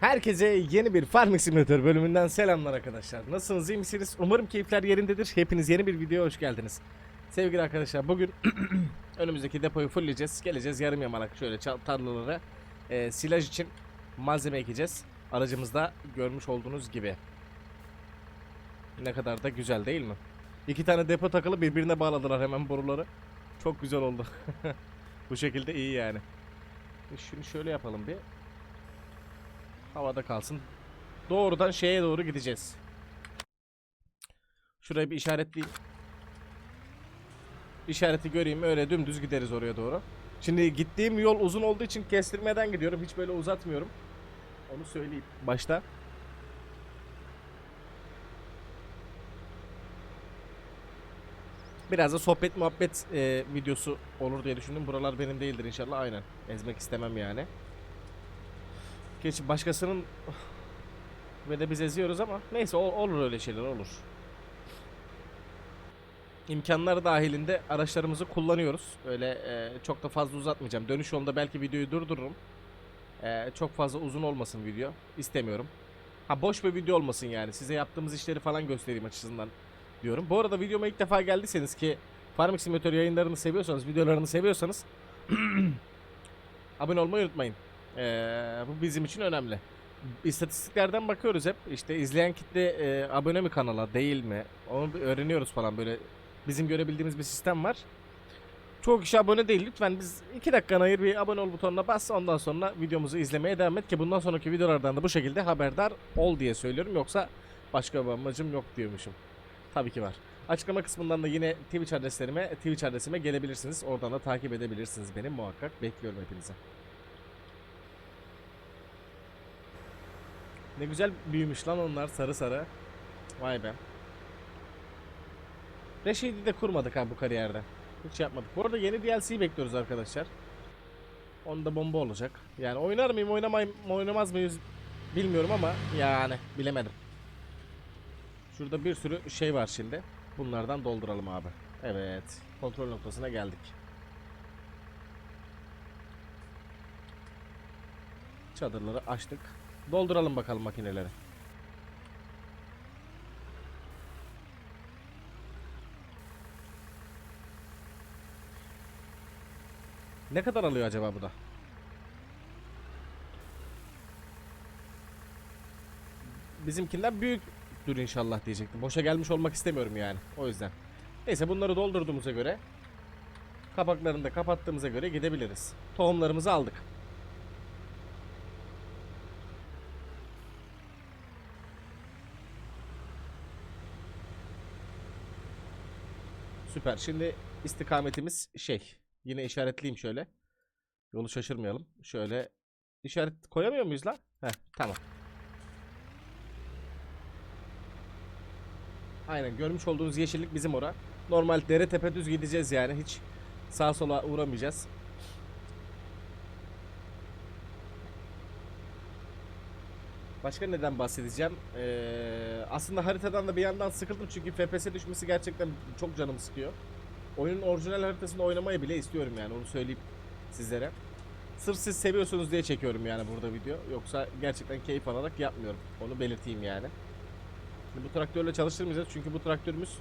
Herkese yeni bir Farming Simulator bölümünden selamlar arkadaşlar. Nasılsınız, iyi misiniz? Umarım keyifler yerindedir. Hepiniz yeni bir videoya hoş geldiniz. Sevgili arkadaşlar bugün önümüzdeki depoyu fullleyeceğiz. Geleceğiz yarım yamalak şöyle tarlalara e, silaj için malzeme ekeceğiz. Aracımızda görmüş olduğunuz gibi. Ne kadar da güzel değil mi? İki tane depo takılı birbirine bağladılar hemen boruları. Çok güzel oldu. Bu şekilde iyi yani. Şunu şöyle yapalım bir. Havada kalsın. Doğrudan şeye doğru gideceğiz. Şurayı bir işaretleyeyim. İşareti göreyim öyle dümdüz gideriz oraya doğru. Şimdi gittiğim yol uzun olduğu için kestirmeden gidiyorum. Hiç böyle uzatmıyorum. Onu söyleyeyim başta. Biraz da sohbet muhabbet e, videosu olur diye düşündüm. Buralar benim değildir inşallah aynen. Ezmek istemem yani. Geç başkasının ve de biz eziyoruz ama neyse ol- olur öyle şeyler olur. İmkanlar dahilinde araçlarımızı kullanıyoruz. Öyle e, çok da fazla uzatmayacağım. Dönüş yolunda belki videoyu durdururum. E, çok fazla uzun olmasın video. İstemiyorum. Ha boş bir video olmasın yani. Size yaptığımız işleri falan göstereyim açısından diyorum. Bu arada videoma ilk defa geldiyseniz ki Farming Simulator yayınlarını seviyorsanız, videolarını seviyorsanız abone olmayı unutmayın. Ee, bu bizim için önemli. İstatistiklerden bakıyoruz hep. İşte izleyen kitle e, abone mi kanala değil mi? Onu öğreniyoruz falan böyle. Bizim görebildiğimiz bir sistem var. Çoğu kişi abone değil. Lütfen biz 2 dakikanı ayır bir abone ol butonuna bas. Ondan sonra videomuzu izlemeye devam et ki bundan sonraki videolardan da bu şekilde haberdar ol diye söylüyorum. Yoksa başka bir amacım yok diyormuşum. Tabii ki var. Açıklama kısmından da yine Twitch adreslerime, Twitch adresime gelebilirsiniz. Oradan da takip edebilirsiniz beni muhakkak. Bekliyorum hepinizi. Ne güzel büyümüş lan onlar sarı sarı. Vay be. Reşid'i de kurmadık ha bu kariyerde. Hiç yapmadık. Bu arada yeni DLC bekliyoruz arkadaşlar. Onda bomba olacak. Yani oynar mıyım oynamayım oynamaz mıyız bilmiyorum ama yani bilemedim. Şurada bir sürü şey var şimdi. Bunlardan dolduralım abi. Evet. Kontrol noktasına geldik. Çadırları açtık. Dolduralım bakalım makineleri. Ne kadar alıyor acaba bu da? Bizimkinden büyüktür inşallah diyecektim. Boşa gelmiş olmak istemiyorum yani. O yüzden. Neyse bunları doldurduğumuza göre kapaklarını da kapattığımıza göre gidebiliriz. Tohumlarımızı aldık. Süper. Şimdi istikametimiz şey. Yine işaretleyeyim şöyle. Yolu şaşırmayalım. Şöyle işaret koyamıyor muyuz lan? Heh, tamam. Aynen görmüş olduğunuz yeşillik bizim ora. Normal dere tepe düz gideceğiz yani hiç sağa sola uğramayacağız. Başka neden bahsedeceğim? Ee, aslında haritadan da bir yandan sıkıldım çünkü FPS düşmesi gerçekten çok canımı sıkıyor. Oyunun orijinal haritasında oynamayı bile istiyorum yani onu söyleyeyim sizlere. Sırf siz seviyorsunuz diye çekiyorum yani burada video. Yoksa gerçekten keyif alarak yapmıyorum. Onu belirteyim yani. Şimdi bu traktörle çalıştırmayacağız çünkü bu traktörümüz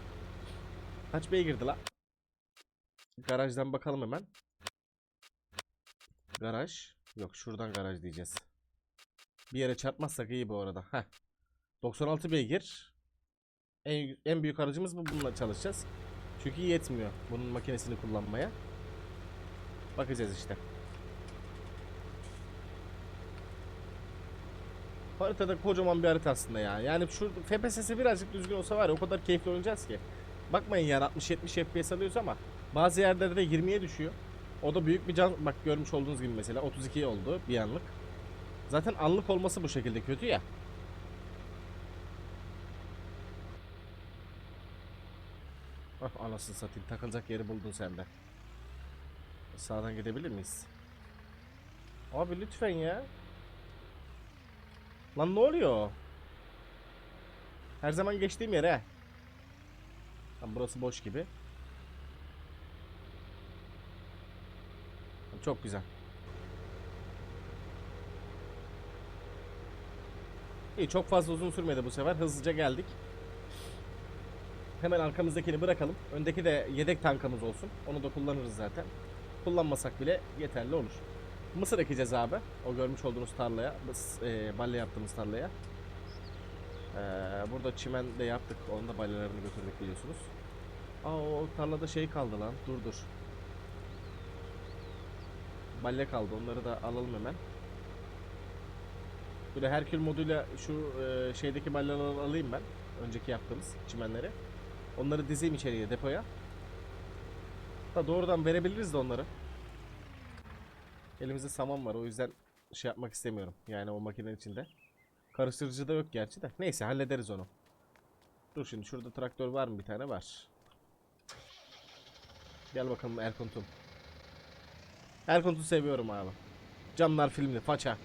kaç beygirdi la? Garajdan bakalım hemen. Garaj. Yok şuradan garaj diyeceğiz. Bir yere çarpmazsak iyi bu arada. Heh. 96 beygir. En, en büyük aracımız bu. Bununla çalışacağız. Çünkü yetmiyor bunun makinesini kullanmaya. Bakacağız işte. Haritada kocaman bir harita aslında ya. Yani şu FPS'si birazcık düzgün olsa var ya o kadar keyifli oynayacağız ki. Bakmayın yani 60-70 FPS alıyoruz ama bazı yerlerde de 20'ye düşüyor. O da büyük bir can. Bak görmüş olduğunuz gibi mesela 32 oldu bir anlık. Zaten anlık olması bu şekilde kötü ya. Ah anasını satayım takılacak yeri buldun sen de. Sağdan gidebilir miyiz? Abi lütfen ya. Lan ne oluyor? Her zaman geçtiğim yere. Lan burası boş gibi. Çok güzel. İyi çok fazla uzun sürmedi bu sefer. Hızlıca geldik. Hemen arkamızdakini bırakalım. Öndeki de yedek tankımız olsun. Onu da kullanırız zaten. Kullanmasak bile yeterli olur. Mısır ekeceğiz abi. O görmüş olduğunuz tarlaya. Mıs, e, balle yaptığımız tarlaya. Ee, burada çimen de yaptık. Onun da balyalarını götürdük biliyorsunuz. Aa o tarlada şey kaldı lan. Dur dur. Balya kaldı. Onları da alalım hemen. Böyle Herkül moduyla şu e, şeydeki balyaları alayım ben. Önceki yaptığımız çimenleri. Onları dizeyim içeriye depoya. Da doğrudan verebiliriz de onları. Elimizde saman var o yüzden şey yapmak istemiyorum. Yani o makinenin içinde. Karıştırıcı da yok gerçi de. Neyse hallederiz onu. Dur şimdi şurada traktör var mı bir tane var. Gel bakalım Erkunt'um. Erkunt'u seviyorum abi. Camlar filmli faça.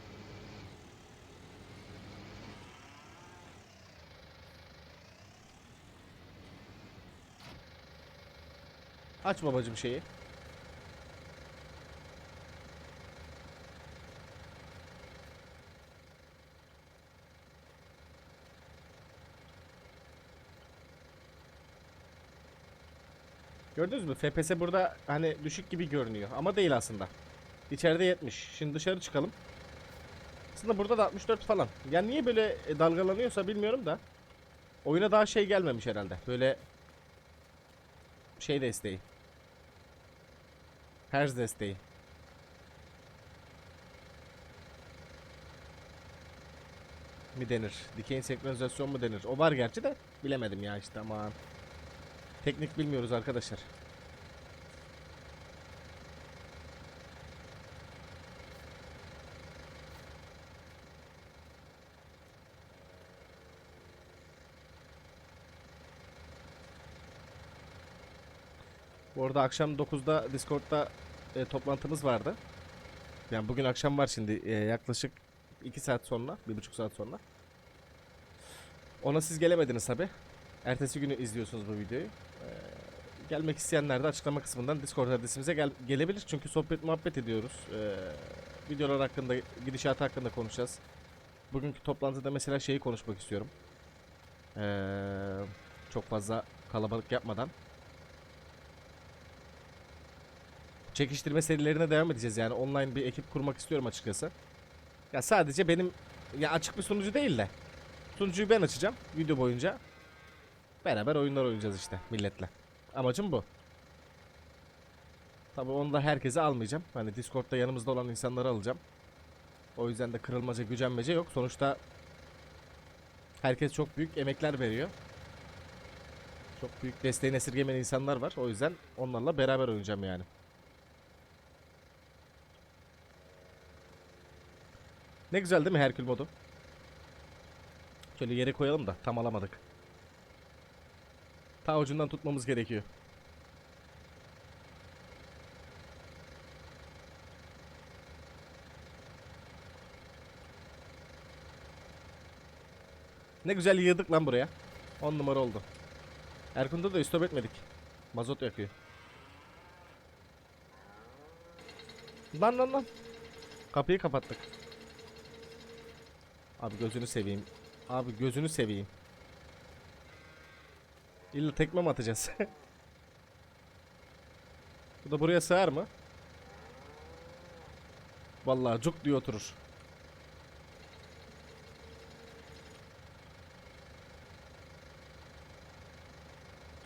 Aç babacım şeyi. Gördünüz mü? FPS burada hani düşük gibi görünüyor ama değil aslında. İçeride 70. Şimdi dışarı çıkalım. Aslında burada da 64 falan. Yani niye böyle e, dalgalanıyorsa bilmiyorum da. Oyuna daha şey gelmemiş herhalde. Böyle şey desteği. Hertz desteği. Mi denir? Dikeyin senkronizasyon mu denir? O var gerçi de bilemedim ya işte aman. Teknik bilmiyoruz arkadaşlar. Bu arada akşam 9'da Discord'da e, toplantımız vardı. Yani bugün akşam var şimdi e, yaklaşık 2 saat sonra, 1,5 saat sonra. Ona siz gelemediniz tabi. Ertesi günü izliyorsunuz bu videoyu. Ee, gelmek isteyenler de açıklama kısmından Discord adresimize gel gelebilir. Çünkü sohbet muhabbet ediyoruz. Ee, videolar hakkında, gidişat hakkında konuşacağız. Bugünkü toplantıda mesela şeyi konuşmak istiyorum. Ee, çok fazla kalabalık yapmadan. Çekiştirme serilerine devam edeceğiz yani online bir ekip kurmak istiyorum açıkçası. Ya sadece benim ya açık bir sunucu değil de sunucuyu ben açacağım video boyunca. Beraber oyunlar oynayacağız işte milletle. Amacım bu. Tabii onu da herkese almayacağım. Hani Discord'da yanımızda olan insanları alacağım. O yüzden de kırılmaca, gücenmece yok. Sonuçta herkes çok büyük emekler veriyor. Çok büyük desteğini esirgemeyen insanlar var. O yüzden onlarla beraber oynayacağım yani. Ne güzel değil mi Herkül modu? Şöyle yere koyalım da tam alamadık. Ta ucundan tutmamız gerekiyor. Ne güzel yığdık lan buraya. 10 numara oldu. Erkun'da da istop etmedik. Mazot yakıyor. Lan lan lan. Kapıyı kapattık. Abi gözünü seveyim. Abi gözünü seveyim. İlla tekme mi atacağız? Bu da buraya sığar mı? Vallahi cuk diye oturur.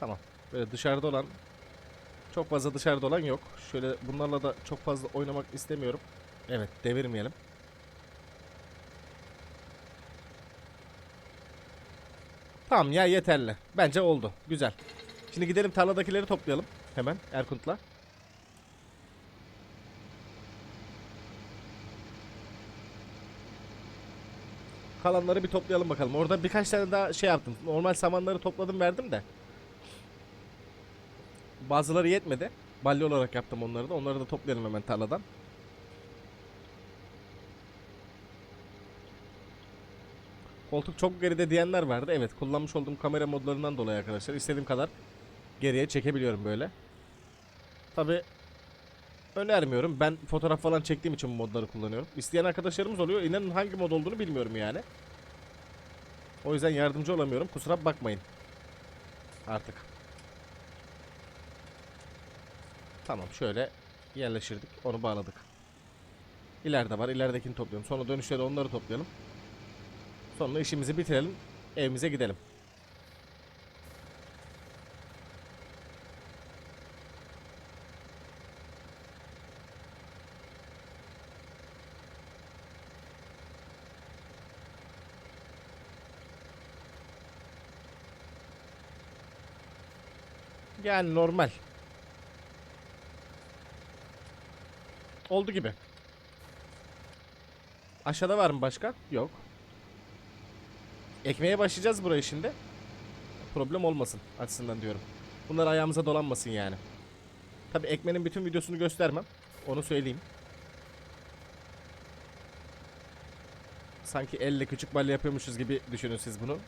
Tamam. Böyle dışarıda olan çok fazla dışarıda olan yok. Şöyle bunlarla da çok fazla oynamak istemiyorum. Evet, devirmeyelim. Tamam ya yeterli. Bence oldu. Güzel. Şimdi gidelim tarladakileri toplayalım. Hemen Erkunt'la. Kalanları bir toplayalım bakalım. Orada birkaç tane daha şey yaptım. Normal samanları topladım verdim de. Bazıları yetmedi. Balya olarak yaptım onları da. Onları da toplayalım hemen tarladan. Koltuk çok geride diyenler vardı. Evet kullanmış olduğum kamera modlarından dolayı arkadaşlar. istediğim kadar geriye çekebiliyorum böyle. Tabi önermiyorum. Ben fotoğraf falan çektiğim için bu modları kullanıyorum. İsteyen arkadaşlarımız oluyor. İnanın hangi mod olduğunu bilmiyorum yani. O yüzden yardımcı olamıyorum. Kusura bakmayın. Artık. Tamam şöyle yerleştirdik. Onu bağladık. İleride var. İleridekini toplayalım. Sonra dönüşte onları toplayalım. Sonra işimizi bitirelim. Evimize gidelim. Yani normal. Oldu gibi. Aşağıda var mı başka? Yok. Ekmeğe başlayacağız burayı şimdi. Problem olmasın açısından diyorum. Bunlar ayağımıza dolanmasın yani. Tabi ekmeğin bütün videosunu göstermem. Onu söyleyeyim. Sanki elle küçük balya yapıyormuşuz gibi düşünün siz bunu.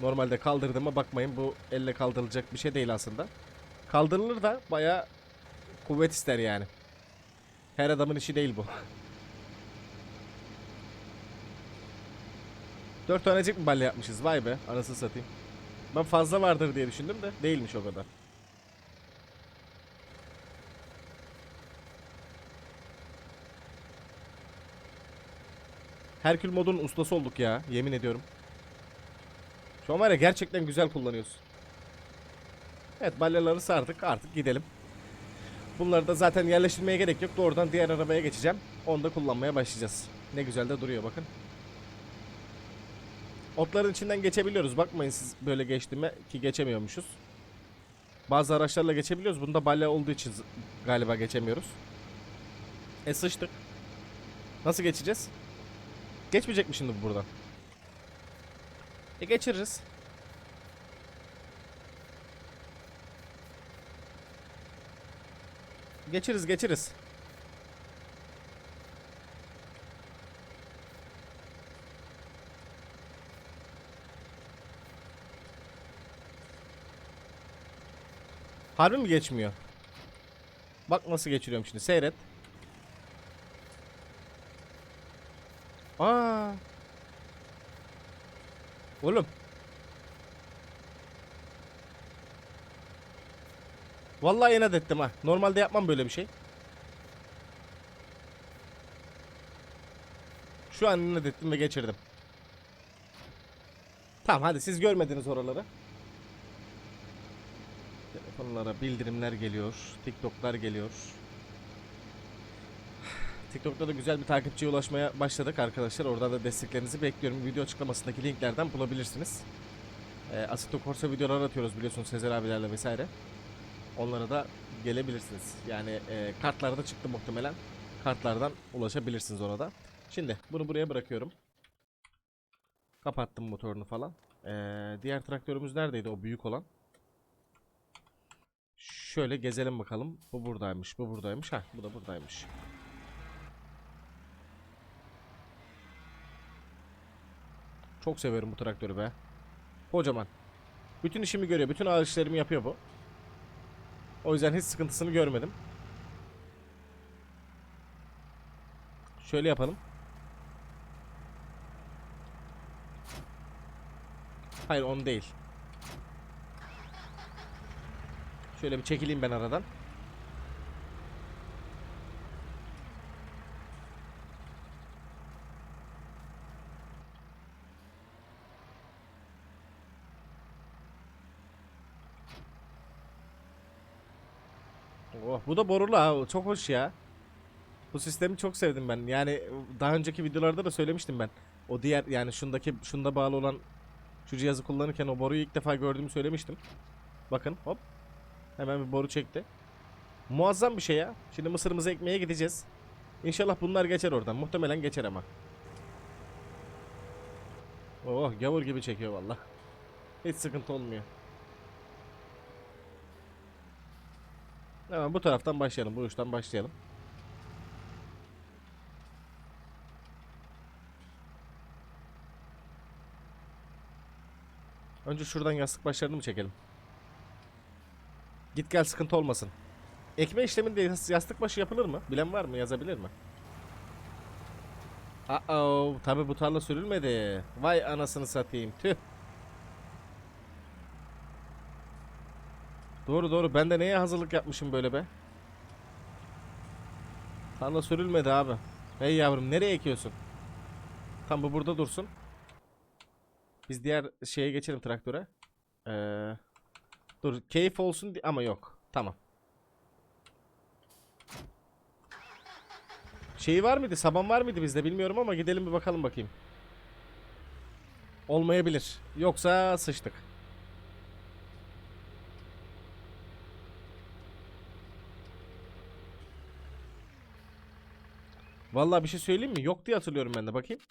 Normalde kaldırdığıma bakmayın bu elle kaldırılacak bir şey değil aslında. Kaldırılır da bayağı kuvvet ister yani. Her adamın işi değil bu. Dört tanecik mi balya yapmışız? Vay be anasını satayım. Ben fazla vardır diye düşündüm de değilmiş o kadar. Herkül modun ustası olduk ya yemin ediyorum. Şu an var ya gerçekten güzel kullanıyoruz. Evet balyaları sardık artık gidelim. Bunları da zaten yerleştirmeye gerek yok. Doğrudan diğer arabaya geçeceğim. Onu da kullanmaya başlayacağız. Ne güzel de duruyor bakın. Otların içinden geçebiliyoruz. Bakmayın siz böyle geçtiğime ki geçemiyormuşuz. Bazı araçlarla geçebiliyoruz. Bunda balya olduğu için galiba geçemiyoruz. E sıçtık. Nasıl geçeceğiz? Geçmeyecek mi şimdi bu buradan? E geçiririz. Geçiriz geçiriz. Harbi mi geçmiyor? Bak nasıl geçiriyorum şimdi seyret. Aa. Oğlum. Vallahi inat ettim ha. Normalde yapmam böyle bir şey. Şu an inat ettim ve geçirdim. Tamam hadi siz görmediniz oraları. Telefonlara bildirimler geliyor. TikTok'lar geliyor. TikTok'ta da güzel bir takipçiye ulaşmaya başladık arkadaşlar. Orada da desteklerinizi bekliyorum. Video açıklamasındaki linklerden bulabilirsiniz. E, Assetto Corsa videolar atıyoruz biliyorsunuz Sezer abilerle vesaire. Onlara da gelebilirsiniz. Yani e, kartlarda çıktı muhtemelen. Kartlardan ulaşabilirsiniz ona da. Şimdi bunu buraya bırakıyorum. Kapattım motorunu falan. E, diğer traktörümüz neredeydi o büyük olan? Şöyle gezelim bakalım. Bu buradaymış, bu buradaymış. Ha, bu da buradaymış. Çok severim bu traktörü be. Kocaman. Bütün işimi görüyor. Bütün ağır işlerimi yapıyor bu. O yüzden hiç sıkıntısını görmedim. Şöyle yapalım. Hayır onu değil. Şöyle bir çekileyim ben aradan. Oh, bu da borulu ha. Çok hoş ya. Bu sistemi çok sevdim ben. Yani daha önceki videolarda da söylemiştim ben. O diğer yani şundaki şunda bağlı olan şu cihazı kullanırken o boruyu ilk defa gördüğümü söylemiştim. Bakın hop. Hemen bir boru çekti. Muazzam bir şey ya. Şimdi mısırımızı ekmeye gideceğiz. İnşallah bunlar geçer oradan. Muhtemelen geçer ama. Oh gavur gibi çekiyor valla. Hiç sıkıntı olmuyor. Hemen bu taraftan başlayalım. Bu uçtan başlayalım. Önce şuradan yastık başlarını mı çekelim? Git gel sıkıntı olmasın. Ekme işleminde yas- yastık başı yapılır mı? Bilen var mı? Yazabilir mi? Aa, tabi bu tarla sürülmedi. Vay anasını satayım. Tüh. Doğru doğru. Ben de neye hazırlık yapmışım böyle be? Tarla sürülmedi abi. Hey yavrum nereye ekiyorsun? Tam bu burada dursun. Biz diğer şeye geçelim traktöre. Ee, dur keyif olsun ama yok. Tamam. Şeyi var mıydı? Saban var mıydı bizde bilmiyorum ama gidelim bir bakalım bakayım. Olmayabilir. Yoksa sıçtık. Vallahi bir şey söyleyeyim mi? Yok diye hatırlıyorum ben de. Bakayım.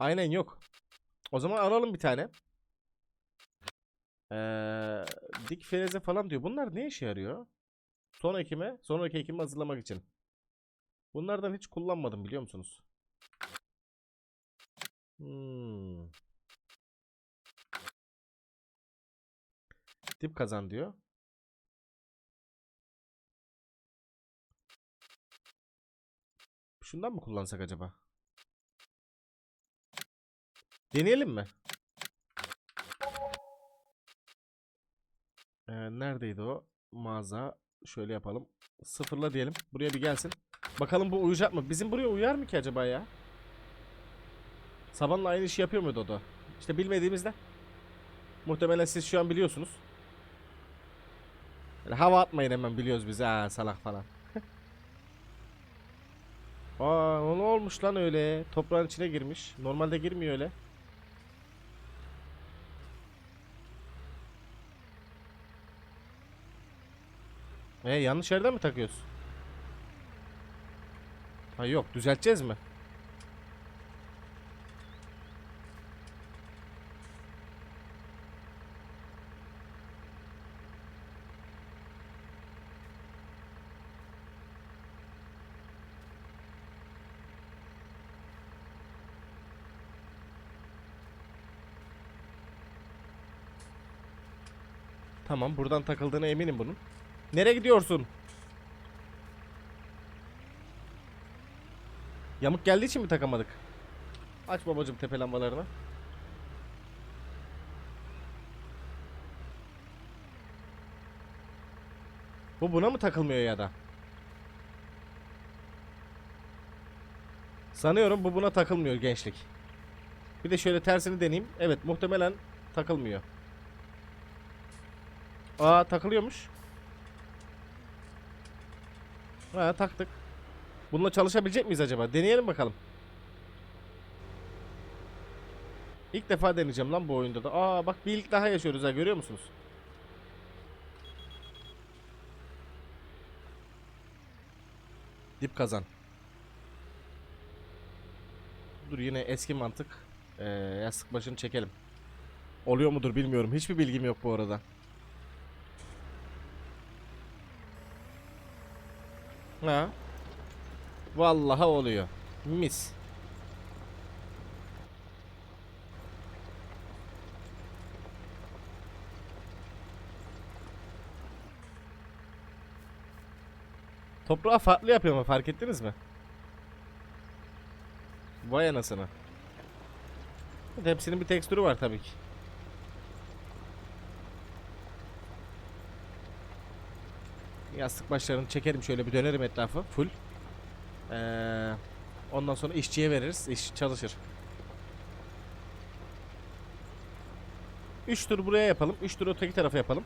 Aynen yok. O zaman alalım bir tane. Ee, dik freze falan diyor. Bunlar ne işe yarıyor? Son ekime, sonraki ekimi hazırlamak için. Bunlardan hiç kullanmadım biliyor musunuz? Hmm. Dip kazan diyor. Şundan mı kullansak acaba? Deneyelim mi? Ee, neredeydi o? Mağaza. Şöyle yapalım. Sıfırla diyelim. Buraya bir gelsin. Bakalım bu uyacak mı? Bizim buraya uyar mı ki acaba ya? Sabanla aynı işi yapıyor muydu o da? İşte bilmediğimizde. Muhtemelen siz şu an biliyorsunuz. Böyle hava atmayın hemen biliyoruz biz ha salak falan. Aa o ne olmuş lan öyle? Toprağın içine girmiş. Normalde girmiyor öyle. E yanlış yerden mi takıyoruz? Ha yok düzelteceğiz mi? Tamam buradan takıldığına eminim bunun. Nereye gidiyorsun? Yamuk geldiği için mi takamadık? Aç babacım tepe lambalarını. Bu buna mı takılmıyor ya da? Sanıyorum bu buna takılmıyor gençlik. Bir de şöyle tersini deneyeyim. Evet muhtemelen takılmıyor. Aa takılıyormuş. Ha taktık. Bununla çalışabilecek miyiz acaba? Deneyelim bakalım. İlk defa deneyeceğim lan bu oyunda da. Aa bak bir ilk daha yaşıyoruz ha görüyor musunuz? Dip kazan. Dur yine eski mantık. Ee, yastık başını çekelim. Oluyor mudur bilmiyorum. Hiçbir bilgim yok bu arada. Ha. Vallahi oluyor. Mis. Toprağı farklı yapıyor mu fark ettiniz mi? Vay anasını. Hepsinin bir tekstürü var tabii ki. Yastık başlarını çekerim şöyle bir dönerim etrafı full. Ee, ondan sonra işçiye veririz. İş çalışır. 3 tur buraya yapalım. 3 tur öteki tarafa yapalım.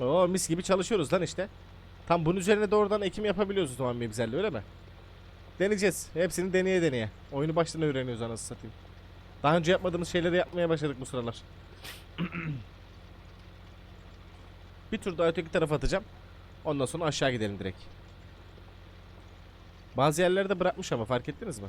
Oo mis gibi çalışıyoruz lan işte. Tam bunun üzerine doğrudan ekim yapabiliyoruz o zaman öyle mi? Deneyeceğiz. Hepsini deneye deneye. Oyunu baştan öğreniyoruz anasını satayım. Daha önce yapmadığımız şeyleri yapmaya başladık bu sıralar. Bir tur daha öteki tarafa atacağım. Ondan sonra aşağı gidelim direkt. Bazı yerlerde bırakmış ama fark ettiniz mi?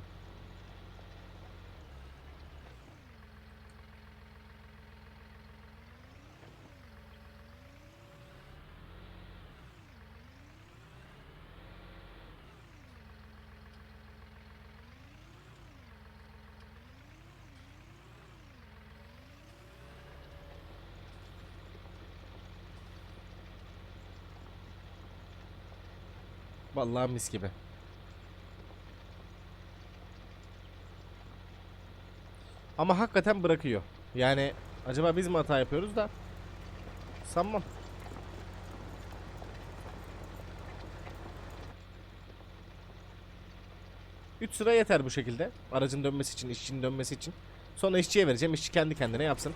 Vallahi mis gibi. Ama hakikaten bırakıyor. Yani acaba biz mi hata yapıyoruz da sanmam. Üç sıra yeter bu şekilde. Aracın dönmesi için, işçinin dönmesi için. Sonra işçiye vereceğim. İşçi kendi kendine yapsın.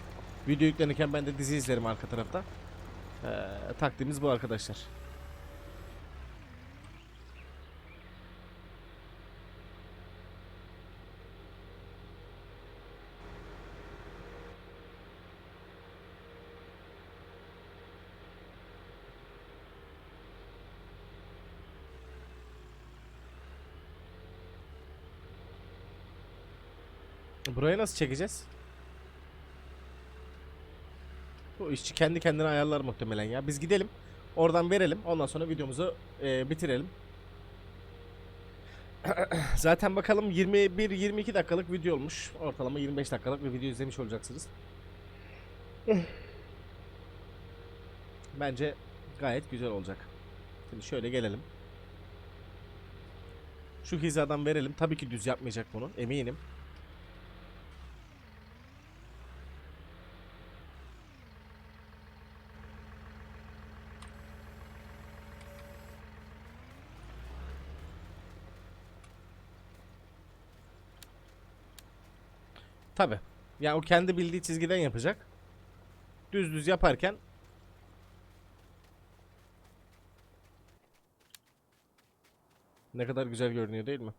Video yüklenirken ben de dizi izlerim arka tarafta. Ee, taktiğimiz bu arkadaşlar. Burayı nasıl çekeceğiz? Bu işçi kendi kendine ayarlar muhtemelen ya. Biz gidelim. Oradan verelim. Ondan sonra videomuzu e, bitirelim. Zaten bakalım 21-22 dakikalık video olmuş. Ortalama 25 dakikalık bir video izlemiş olacaksınız. Bence gayet güzel olacak. Şimdi şöyle gelelim. Şu hizadan verelim. Tabii ki düz yapmayacak bunu. Eminim. Tabi. Yani o kendi bildiği çizgiden yapacak. Düz düz yaparken ne kadar güzel görünüyor değil mi?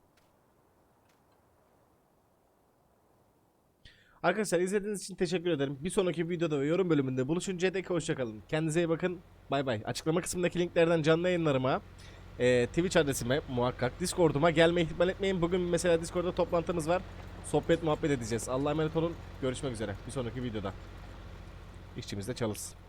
Arkadaşlar izlediğiniz için teşekkür ederim. Bir sonraki videoda ve yorum bölümünde buluşuncaya dek hoşçakalın. Kendinize iyi bakın. Bay bay. Açıklama kısmındaki linklerden canlı yayınlarıma, e, Twitch adresime muhakkak, Discord'uma gelmeyi ihmal etmeyin. Bugün mesela Discord'da toplantımız var. Sohbet muhabbet edeceğiz. Allah'a emanet olun. Görüşmek üzere. Bir sonraki videoda. İşçimiz de çalışsın.